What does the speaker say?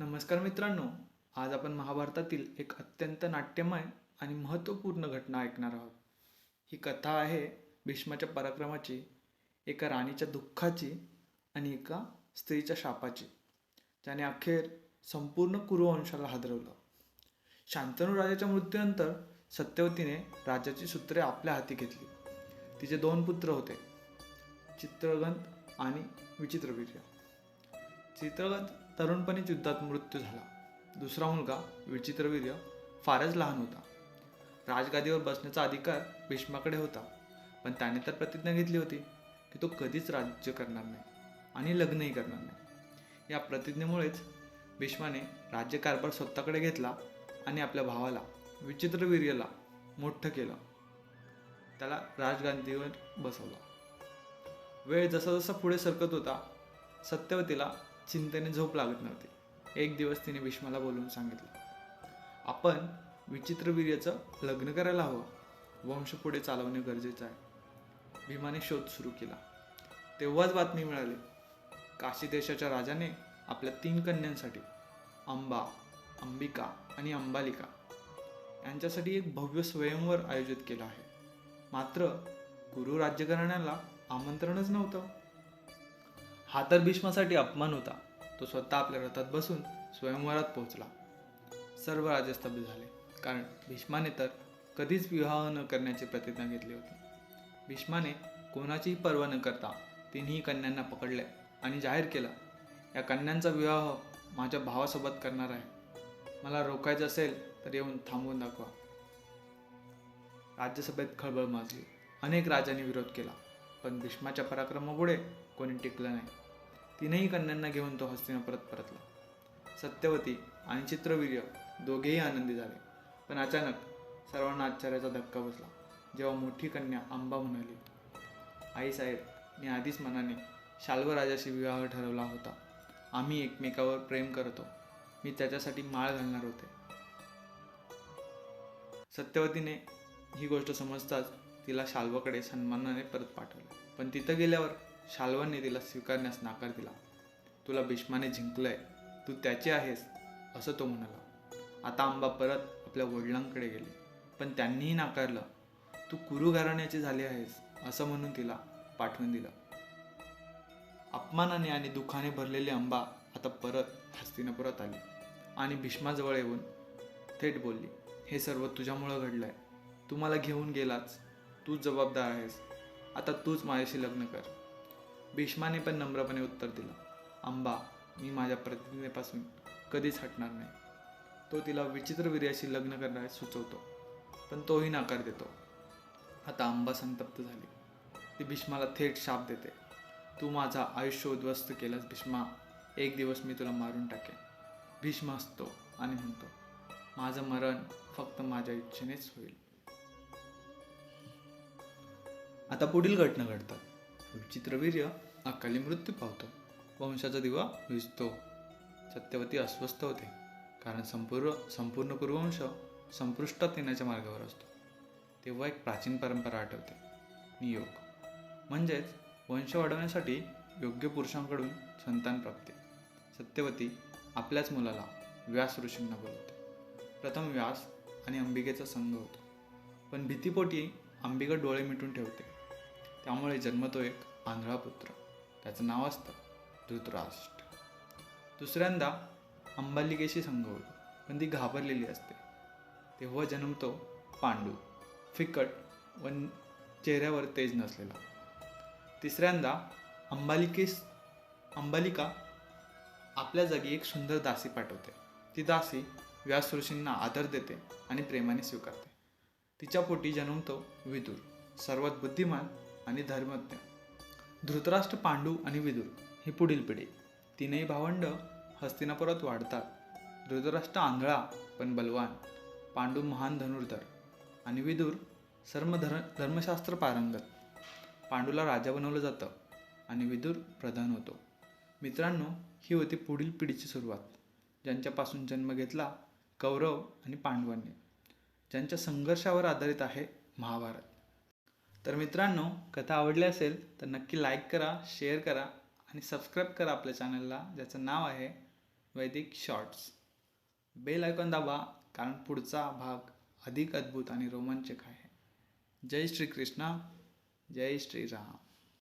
नमस्कार मित्रांनो आज आपण महाभारतातील एक अत्यंत नाट्यमय आणि महत्त्वपूर्ण घटना ऐकणार आहोत. ही कथा आहे भीष्माच्या पराक्रमाची एका राणीच्या दुःखाची आणि एका स्त्रीच्या शापाची ज्याने अखेर संपूर्ण कुरुवंशाला हादरवलं. शांतनू राजाच्या मृत्यूनंतर सत्यवतीने राज्याची सूत्रे आपल्या हाती घेतली. तिचे दोन पुत्र होते चित्रगंत आणि विचित्रवीर्य. चित्रगंत तरुणपणीच युद्धात मृत्यू झाला. दुसरा मुलगा विचित्रवीर्य फारच लहान होता. राजगादीवर बसण्याचा अधिकार भीष्माकडे होता पण त्याने तर प्रतिज्ञा घेतली होती की तो कधीच राज्य करणार नाही आणि लग्नही करणार नाही. या प्रतिज्ञेमुळेच भीष्माने राज्यकारभार स्वतःकडे घेतला आणि आपल्या भावाला विचित्रवीर्यला मोठं केलं. त्याला राजगादीवर बसवलं. वेळ जसा जसा पुढे सरकत होता सत्यवतीला चिंतेने झोप लागत नव्हती. एक दिवस तिने भीष्माला बोलून सांगितलं आपण विचित्रवीर्याचं लग्न करायला हवं. वंश पुढे चालवणे गरजेचं आहे. भीमाने शोध सुरू केला. तेव्हाच बातमी मिळाली काशी देशाच्या राजाने आपल्या तीन कन्यांसाठी अंबा अंबिका आणि अंबालिका यांच्यासाठी एक भव्य स्वयंवर आयोजित केलं आहे. मात्र गुरु राज्यघराण्याला आमंत्रणच नव्हतं. हा तर भीष्मासाठी अपमान होता. तो स्वतः आपल्या रथात बसून स्वयंवरात पोहोचला. सर्व राजे स्तब्ध झाले. कारण भीष्माने तर कधीच विवाह न करण्याची प्रतिज्ञा घेतली होती. भीष्माने कोणाचीही पर्वा न करता तिन्ही कन्यांना पकडले आणि जाहीर केलं या कन्यांचा विवाह माझ्या भावासोबत करणार आहे. मला रोखायचं असेल तर येऊन थांबवून दाखवा. राज्यसभेत खळबळ माजली. अनेक राजांनी विरोध केला पण भीष्माच्या पराक्रमापुढे कोणी टिकलं नाही. तीनही कन्यांना घेऊन तो हस्तिनापुरात परतला. सत्यवती आणि चित्रवीर्य दोघेही आनंदी झाले. पण अचानक सर्वांना आश्चर्याचा धक्का बसला. जेव्हा मोठी कन्या आंबा म्हणाली आई साहेब मी आधीच मनाने शाल्व राजाशी विवाह ठरवला होता. आम्ही एकमेकावर प्रेम करतो. मी त्याच्यासाठी माळ घालणार होते. सत्यवतीने ही गोष्ट समजताच तिला शाल्वाकडे सन्मानाने परत पाठवलं. पण तिथं गेल्यावर शाल्वांनी तिला स्वीकारण्यास नकार दिला. तुला भीष्माने जिंकलंय. तू त्याचे आहेस असं तो म्हणाला. आता आंबा परत आपल्या वडिलांकडे गेली. पण त्यांनीही नाकारलं. तू कुरु घराण्याची झाली आहेस असं म्हणून तिला पाठवून दिलं. अपमानाने आणि दुःखाने भरलेली अंबा आता परत हस्तिनापुरात आली. आणि भीष्माजवळ येऊन थेट बोलली हे सर्व तुझ्यामुळं घडलंय. तू मला घेऊन गेलाच. तूच जबाबदार आहेस. आता तूच माझ्याशी लग्न कर. भीष्माने पण नम्रपणे उत्तर दिलं. अंबा मी माझ्या प्रतिज्ञेपासून कधीच हटणार नाही. तो तिला विचित्र वीर्याशी लग्न करण्यास सुचवतो पण तोही नकार देतो. आता आंबा संतप्त झाली. ती भीष्माला थेट शाप देते. तू माझा आयुष्य उद्ध्वस्त केलंस भीष्मा. एक दिवस मी तुला मारून टाकेन. भीष्म असतो आणि म्हणतो माझं मरण फक्त माझ्या इच्छेनेच होईल. आता पुढील घटना घडतात. विचित्रवीर्य अकाली मृत्यू पावतो. वंशाचा दिवा विजतो. सत्यवती अस्वस्थ होते. कारण संपूर्ण संपूर्ण कुरुवंश संपृष्टात येण्याच्या मार्गावर असतो. तेव्हा एक प्राचीन परंपरा आठवते. नियोग. म्हणजेच वंश वाढवण्यासाठी योग्य पुरुषांकडून संतान प्राप्ती. सत्यवती आपल्याच मुलाला व्यास ऋषींना बोलवते. प्रथम व्यास आणि अंबिकेचा संघ होतो. पण भीतीपोटी अंबिका डोळे मिटून ठेवते. त्यामुळे जन्मतो एक आंधळा पुत्र. त्याचं नाव असतं धृतराष्ट्र. दुसऱ्यांदा अंबालिकेशी संघ होतो पण ती घाबरलेली असते. तेव्हा जन्मतो पांडू. फिकट व चेहऱ्यावर तेज नसलेला. तिसऱ्यांदा अंबालिकेस अंबालिका आपल्या जागी एक सुंदर दासी पाठवते. ती दासी व्यास ऋषींना आदर देते आणि प्रेमाने स्वीकारते. तिच्या पोटी जन्मतो विदुर सर्वात बुद्धिमान आणि धर्मज्ञ. धृतराष्ट्र पांडू आणि विदुर ही पुढील पिढी. तीनही भावंड हस्तिनापुरात वाढतात. धृतराष्ट्र आंधळा पण बलवान. पांडू महान धनुर्धर आणि विदुर सर्व धर धर्मशास्त्र पारंगत. पांडूला राजा बनवलं जातं आणि विदुर प्रधान होतो. मित्रांनो ही होती पुढील पिढीची सुरुवात. ज्यांच्यापासून जन्म घेतला कौरव आणि पांडवांनी. ज्यांच्या संघर्षावर आधारित आहे महाभारत. तर मित्रांनो कथा आवडली असेल तर नक्की लाईक करा शेअर करा आणि सबस्क्राईब करा आपल्या चॅनलला ज्याचं नाव आहे वैदिक शॉर्ट्स बेल आयकॉन दाबा कारण पुढचा भाग अधिक अद्भुत आणि रोमांचक आहे. जय श्री कृष्णा जय श्रीराम.